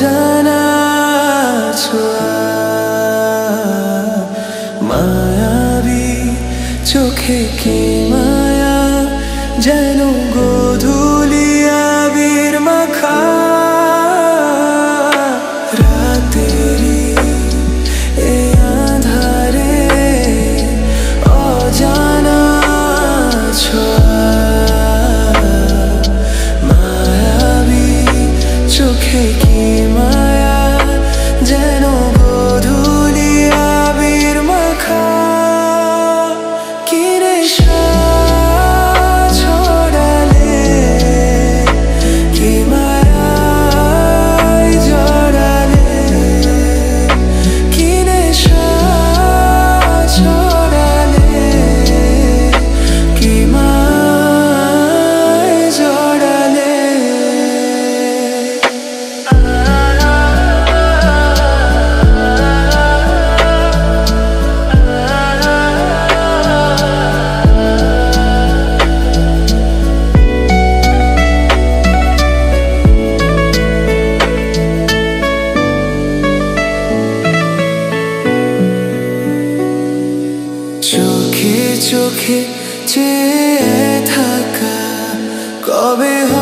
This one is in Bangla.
অজানা ছোঁয়া মায়াবী চোখে কি মায়া যেন গধূ চোখে চোখে চেয়ে থাকা কবে হবে